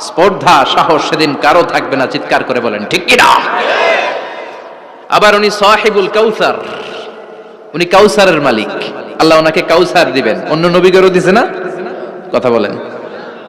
স্পর্ধা, সাহস সেদিন কারও থাকবে না, চিৎকার করে বলেন, ঠিক কিনা? আবার উনি সাহেবুল কাউসার, উনি কাউসারের মালিক। আল্লাহ ওনাকে কাউসার দিবেন। অন্য নবীগরও দিছে না? কথা বলেন।